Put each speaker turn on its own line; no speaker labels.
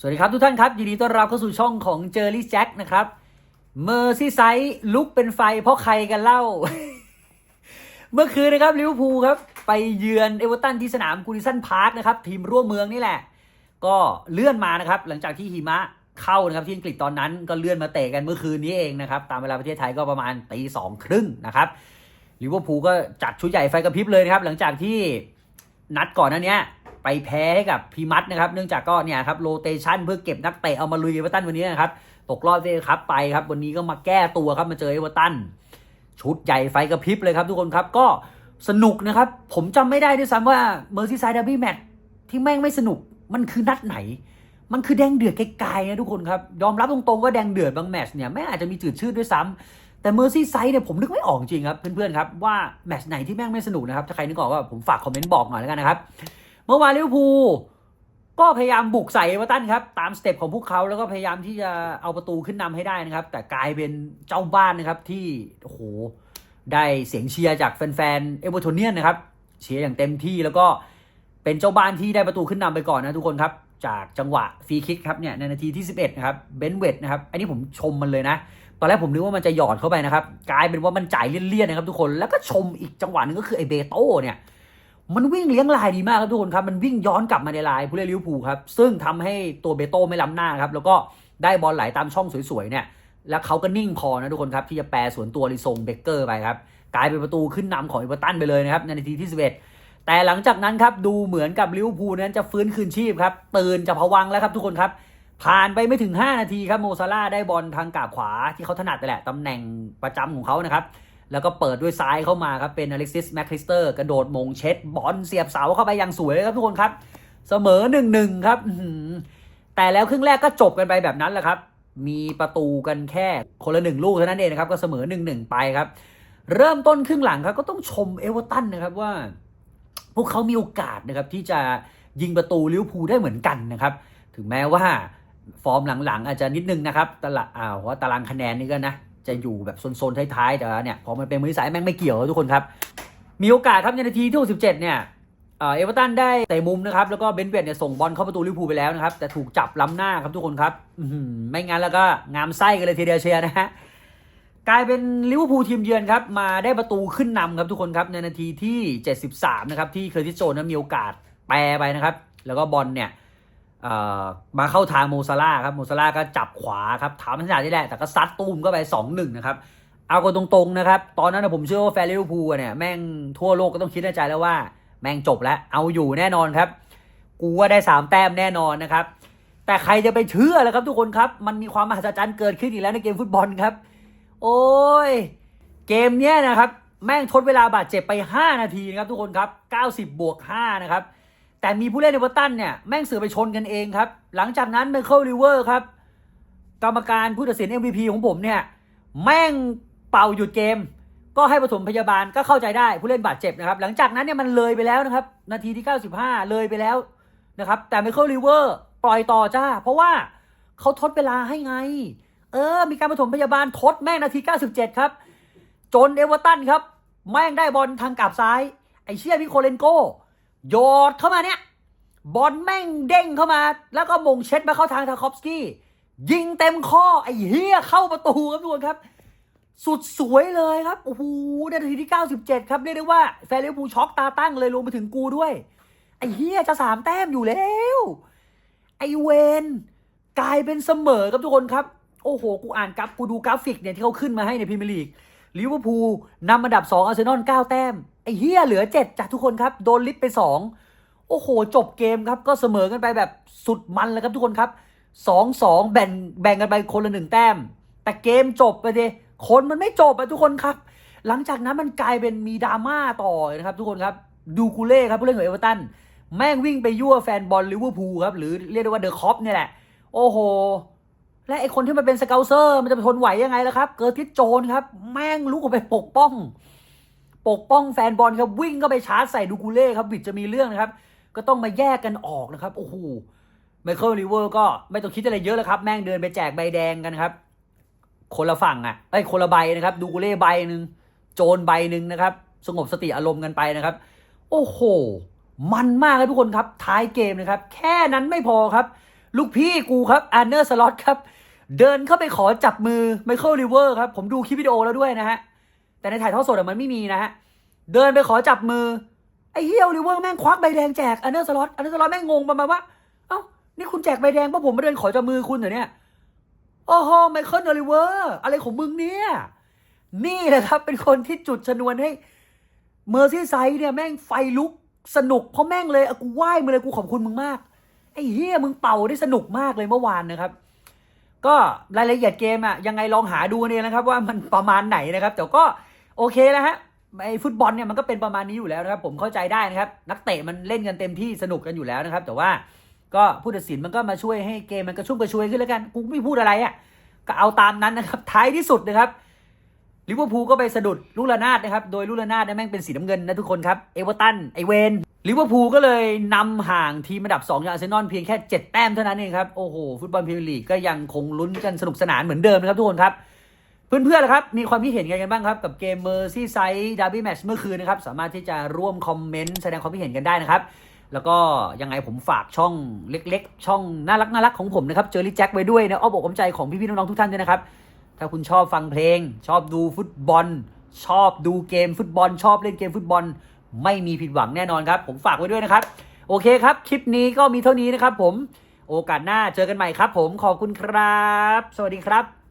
สวัสดีครับทุกท่านครับ ยินดีต้อนรับเข้าสู่ช่องของเจอรี่แจ็คนะครับเมอร์ซี่ไซด์ลุกเป็นไฟเพราะใครกันเล่า เมื่อคืนนะครับลิเวอร์พูลครับ ไปเยือนเอเวอร์ตันที่สนามกูดิสันพาร์คนะครับ ทีมร่วมเมืองนี่แหละ ก็เลื่อนมานะครับ หลังจากที่หิมะเข้านะครับที่อังกฤษตอนนั้นก็เลื่อนมาเตะกันเมื่อคืนนี้เองนะครับ ตามเวลาประเทศไทยก็ประมาณตีสองครึ่งนะครับลิเวอร์พูลก็จัดชุดใหญ่ไฟกระพริบเลยนะครับ หลังจากที่นัดก่อนนั้นเนี้ย ไปแพ้ให้กับพีมัดนะครับ เนื่องจากก็เนี่ยครับโรเตชันเพื่อเก็บนักเตะเอามาลุยเอเวอร์ตันวันนี้นะครับ ตกรอบเอครับไปครับ วันนี้ก็มาแก้ตัวครับมาเจอเอเวอร์ตันชุดใหญ่ไฟกระพริบเลยครับทุกคนครับก็สนุกนะครับ ผมจำไม่ได้ด้วยซ้ำว่าเมอร์ซี่ไซด์ด r ร์บี้แมตที่แม่งไม่สนุกมันคือนัดไหน มันคือแดงเดือดไกลๆนะทุกคนครับ ยอมรับตรงๆว่าแดงเดือดบางแมตช์เนี่ยแม่งอาจจะมีจืดชืดด้วยซ้ำแต่เมอร์ซี่ไซด์เนี่ยผมนึกไม่ออกจริงครับเพื่อนๆครับว่าแมตช์ไหนที่แม่งไม่สนุกนะครับถ้าใครนึกออกก็ผมฝากคอมเมนต์บอกหน่อยแล้วกันนะครับ เมื่อวานลิเวอร์พูลก็พยายามบุกใส่เอเวอร์ตันครับ ตามสเต็ปของพวกเขาแล้วก็พยายามที่จะเอาประตูขึ้นนำให้ได้นะครับ แต่กลายเป็นเจ้าบ้านนะครับที่โอ้โหได้เสียงเชียร์จากแฟนๆเอเวอร์โทเนียนนะครับเชียร์อย่างเต็มที่แล้วก็เป็นเจ้าบ้านที่ได้ประตูขึ้นนำไปก่อนนะทุกคนครับ จากจังหวะฟรีคิกครับเนี่ยในนาทีที่ 11นะครับเบนเวดนะครับอันนี้ผมชมมันเลยนะตอนแรกผมนึกว่ามันจะหยอดเข้าไปนะครับ กลายเป็นว่ามันจ่ายเลี่ยนๆนะครับทุกคนแล้วก็ชมอีกจังหวะหนึงก็คือไอเบโต้เนี่ย มันวิ่งเลี้ยงลายดีมากครับทุกคนครับ มันวิ่งย้อนกลับมาในลายผู้เล่นลิเวอร์พูลครับ ซึ่งทำให้ตัวเบโต้ไม่ล้ำหน้าครับ แล้วก็ได้บอลไหลตามช่องสวยๆเนี่ย แล้วเขาก็นิ่งพอนะทุกคนครับ ที่จะแปรสวนตัวลิซงเบเกอร์ไปครับ กลายเป็นประตูขึ้นนำของอเวอร์ตันไปเลยนะครับในนาทีที่ 11 แต่หลังจากนั้นครับดูเหมือนกับลิเวอร์พูลนั้นจะฟื้นคืนชีพครับตื่นจะผวังแล้วครับทุกคนครับผ่านไปไม่ถึง 5 นาทีครับโมซาร่าได้บอลทางกาบขวาที่เขาถนัดแต่แหละตำแหน่งประจำของเขานะครับ แล้วก็เปิดด้วยซ้ายเข้ามาครับ เป็นอเล็กซิสแมคคริสเตอร์กระโดดมงเช็ด บอลเสียบเสาเข้าไปอย่างสวยครับทุกคนครับ เสมอหนึ่งหนึ่งครับแต่แล้วครึ่งแรกก็จบกันไปแบบนั้นแหละครับ มีประตูกันแค่คนละหนึ่งลูกเท่านั้นเองนะครับ ก็เสมอหนึ่งหนึ่งไปครับ เริ่มต้นครึ่งหลังครับก็ต้องชมเอเวอร์ตันนะครับว่า พวกเขามีโอกาสนะครับที่จะยิงประตูลิเวอร์พูลได้เหมือนกันนะครับ ถึงแม้ว่าฟอร์มหลังๆ อาจจะนิดนึงนะครับตลาอ่าเพราะว่าตารางคะแนนนี่ก็นะ จะอยู่แบบโซนๆท้ายๆแต่ว่าเนี่ยพอมันเป็นมือสายแม่งไม่เกี่ยวทุกคนครับ มีโอกาสครับในนาทีที่67เนี่ยเอ่อเอเวอร์ตันได้เตะมุมนะครับแล้วก็เบนเวดเนี่ยส่งบอลเข้าประตูลิเวอร์พูลไปแล้วนะครับแต่ถูกจับล้ำหน้าครับทุกคนครับไม่งั้นแล้วก็งามไส้กันเลยทีเดียวเชียร์นะฮะกลายเป็นลิเวอร์พูลทีมเยือนครับมาได้ประตูขึ้นนำครับทุกคนครับในนาทีที่ 73นะครับที่เคอร์ติสโจนนั้นมีโอกาสแปรไปนะครับแล้วก็บอลเนี่ย มาเข้าทางโมซาร่าครับโมซาร่าก็จับขวาครับถามขนาดนี้แหละ แต่ก็ซัดตูมก็ไป 2-1 นะครับเอากันตรงๆนะครับ ตอนนั้นนะผมเชื่อว่าแฟนลิเวอร์พูลเนี่ยแม่งทั่วโลกก็ต้องคิดในใจแล้วว่า แม่งจบแล้ว เอาอยู่แน่นอนครับ กูว่าได้สามแต้มแน่นอนนะครับ แต่ใครจะไปเชื่อล่ะครับทุกคนครับ มันมีความมหัศจรรย์เกิดขึ้นอีกแล้วในเกมฟุตบอลครับ โอ้ย เกมเนี้ยนะครับ แม่งทดเวลาบาดเจ็บไป 5 นาทีนะครับทุกคนครับ 90 บวก 5 นะครับ แต่มีผู้เล่นในเวอร์ตันเนี่ย แม่งเสือไปชนกันเองครับ หลังจากนั้นไมเคิลริเวอร์ครับ กรรมการผู้ตัดสิน MVP ของผมเนี่ย แม่งเป่าหยุดเกม ก็ให้ปฐมพยาบาลก็เข้าใจได้ผู้เล่นบาดเจ็บนะครับ หลังจากนั้นเนี่ยมันเลยไปแล้วนะครับ นาทีที่ 95 เลยไปแล้วนะครับ แต่ไมเคิลริเวอร์ปล่อยต่อจ้า เพราะว่าเขาทดเวลาให้ไง เออ มีการปฐมพยาบาลทดแม่งนาที 97 ครับ จนเอเวอร์ตันครับ แม่งได้บอลทางกลับซ้าย ไอเชี่ยพิโคเลนโก โยดเข้ามาเนี่ยบอลแม่งเด้งเข้ามา แล้วก็มงเช็ดมาเข้าทางทาคอฟสกี้ ยิงเต็มข้อ ไอ้เฮียเข้าประตูครับทุกคนครับ สุดสวยเลยครับ โอ้โหนาทีที่ 97 ครับ เรียกได้ว่าแฟนลิเวอร์พูลช็อกตาตั้งเลยรวมไปถึงกูด้วย ไอ้เฮียจะสามแต้มอยู่แล้ว ไอ้เวนกลายเป็นเสมอครับทุกคนครับ โอ้โห กูอ่านกราฟกูดูกราฟิกเนี่ยที่เขาขึ้นมาให้ในพรีเมียร์ลีกลิเวอร์พูลนำอันดับ2อาร์เซนอล9แต้ม ไอ้เฮียเหลือ7จากทุกคนครับ โดนลิฟต์ไป2โอ้โห จบเกมครับ ก็เสมอกันไปแบบสุดมันเลยครับทุกคนครับ2-2แบ่งแบ่งกันไปคนละหนึ่งแต้ม แต่เกมจบไปดิคนมันไม่จบอะทุกคนครับ หลังจากนั้นมันกลายเป็นมีดราม่าต่อนะครับ ทุกคนครับดูกูเล่ครับผู้เล่นของเอเวอร์ตันแม่งวิ่งไปยั่วแฟนบอลลิเวอร์พูลครับ หรือเรียกได้ว่าเดอะคอปเนี่ยแหละ โอ้โห และไอคนที่มันเป็นสเกลเซอร์ มันจะทนไหวยังไงล่ะครับ เกิร์ทิสโจนครับ แม่งลุกออกไปปกป้อง ปกป้องแฟนบอลครับวิ่งก็ไปชาร์จใส่ดูกูเล่ครับบิดจะมีเรื่องนะครับ ก็ต้องมาแยกกันออกนะครับโอ้โหไมเคิลริเวอร์ก็ไม่ต้องคิดอะไรเยอะแล้วครับ แม่งเดินไปแจกใบแดงกันครับ คนละฝั่งอะไอ้คนละใบนะครับ ดูกูเล่ใบหนึ่งโจนใบหนึ่งนะครับ สงบสติอารมณ์กันไปนะครับ โอ้โห มันมากครับทุกคนครับ ท้ายเกมนะครับ แค่นั้นไม่พอครับ ลูกพี่กูครับอาร์เนอร์สล็อตครับ เดินเข้าไปขอจับมือไมเคิลริเวอร์ครับ ผมดูคลิปวิดีโอแล้วด้วยนะฮะ แต่ในถ่ายทอดสดอะมันไม่มีนะฮะเดินไปขอจับมือไอ้เฮียริเวอร์แม่งควักใบแดงแจกอาร์เนอร์สล็อตอาร์เนอร์สล็อตแม่งงงประมาณว่าเอ้านี่คุณแจกใบแดงเพราะผมมาเดินขอจับมือคุณเหรอเนี่ยโอ้โหไมเคิลริเวอร์อะไรของมึงเนี่ยนี่แหละครับ เป็นคนที่จุดชนวนให้เมอร์ซี่ไซด์เนี่ยแม่งไฟลุกสนุกเพราะแม่งเลยกูไหว้มึงเลยกูขอบคุณมึงมากไอ้เฮียมึงเป่าได้สนุกมากเลยเมื่อวานนะครับ ก็รายละเอียดเกมอะยังไงลองหาดูเนี่ยนะครับ ว่ามันประมาณไหนนะครับ แต่ก็ โอเคแล้วฮะไอ้ฟุตบอลเนี่ยมันก็เป็นประมาณนี้อยู่แล้วนะครับ ผมเข้าใจได้นะครับ นักเตะมันเล่นกันเต็มที่สนุกกันอยู่แล้วนะครับ แต่ว่าก็ผู้ตัดสินมันก็มาช่วยให้เกมมันกระชุ่มกระชวยขึ้นแล้วกันกูไม่พูดอะไรอะก็เอาตามนั้นนะครับ ท้ายที่สุดนะครับลิเวอร์พูลก็ไปสะดุดลูกระนาดนะครับ โดยลูกระนาดเนี่ยแม่งเป็นสีน้ำเงินนะทุกคนครับเอเวอร์ตันไอเวนลิเวอร์พูลก็เลยนำห่างทีมอันดับ 2 อย่างอาร์เซนอลเพียงแค่ 7 แต้มเท่านั้นเองครับ โอ้โห ฟุตบอลพรีเมียร์ลีกก็ยังคงลุ้นกันสนุกสนานเหมือนเดิมนะครับทุกคนครับ เพื่อนๆล่ะครับ มีความคิดเห็นกันบ้างครับ กับเกมเมอร์ซี่ไซด์ดาร์บี้แมช์เมื่อคืนนะครับ สามารถที่จะร่วมคอมเมนต์แสดงความคิดเห็นกันได้นะครับ แล้วก็ยังไงผมฝากช่องเล็กๆ ช่องน่ารักน่ารักของผมนะครับ เจอรี่แจ็คไว้ด้วยนะอ้อบอกอ้อมใจของพี่ๆน้องๆทุกท่านด้วยนะครับ ถ้าคุณชอบฟังเพลง ชอบดูฟุตบอล ชอบดูเกมฟุตบอล ชอบเล่นเกมฟุตบอล ไม่มีผิดหวังแน่นอนครับ ผมฝากไว้ด้วยนะครับ โอเคครับ คลิปนี้ก็มีเท่านี้นะครับ ผม โอกาสหน้าเจอกันใหม่ครับ ผม ขอบคุณครับ สวัสดีครับ